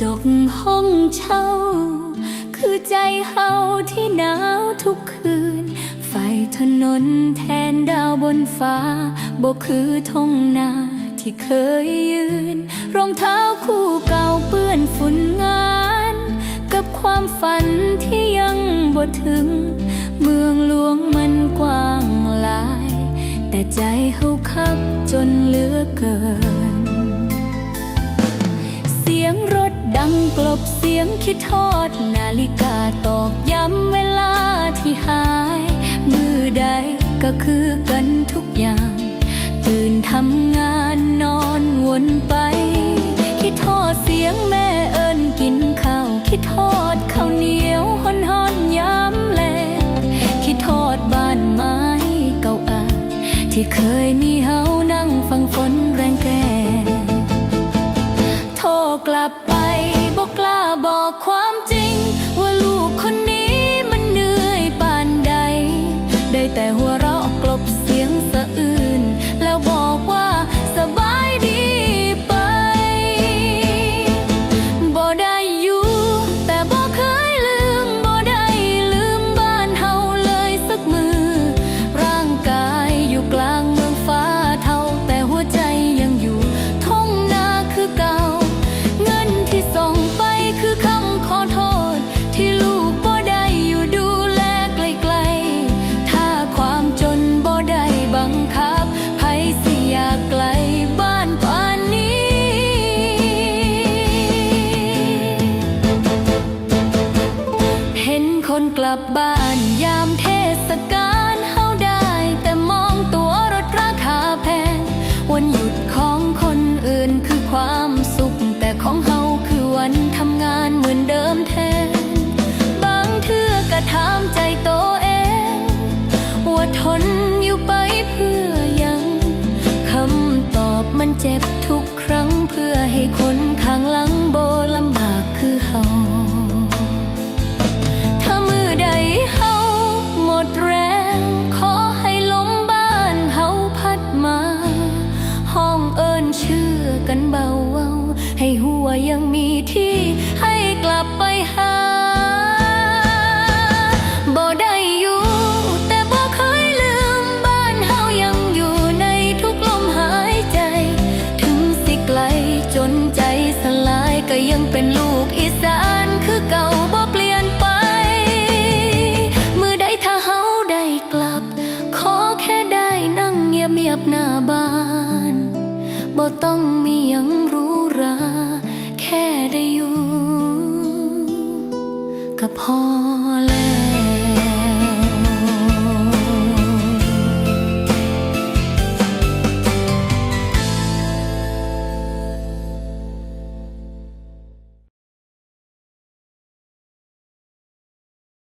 จกห้องเช่า คือใจเฮาที่หนาวทุกคืน ไฟถนนแทนดาวบนฟ้าบ่คือท้องนาที่เคยยืน รองเท้าคู่เก่าเปื้อนฝุ่นงาน กับความฝันที่ยังบ่ถึง เมืองหลวงมันกว้างหลาย แต่ใจเฮาคับจนเหลือเกิน งกลบเสียงคิดทอด นาฬิกาตอกย้ำเวลาที่หาย มือใดก็คือกันทุกอย่าง ตื่นทำงานนอนวนไป คิดทอดเสียงแม่เอิญกินข้าว คิดทอดข้าวเหนียวหอนหอนย้ำแลคิดทอดบ้านไม้เก่าอาที่เคยมีเฮานั่งฟังฝนแรงแกโทรกลับไป นคนกลับบ้านยามเท ยังมีที่ให้กลับไปหาบ่ได้อยู่แต่บ่เคยลืมบ้านเฮายังอยู่ในทุกลมหายใจ ถึงสิไกลจนใจสลายก็ยังเป็นลูกอีสานคือเก่าบ่เปลี่ยนไป มือใดถ้าเฮาได้กลับ ขอแค่ได้นั่งเงียบเงียบๆหน้าบ้านบ่ต้องมีหยัง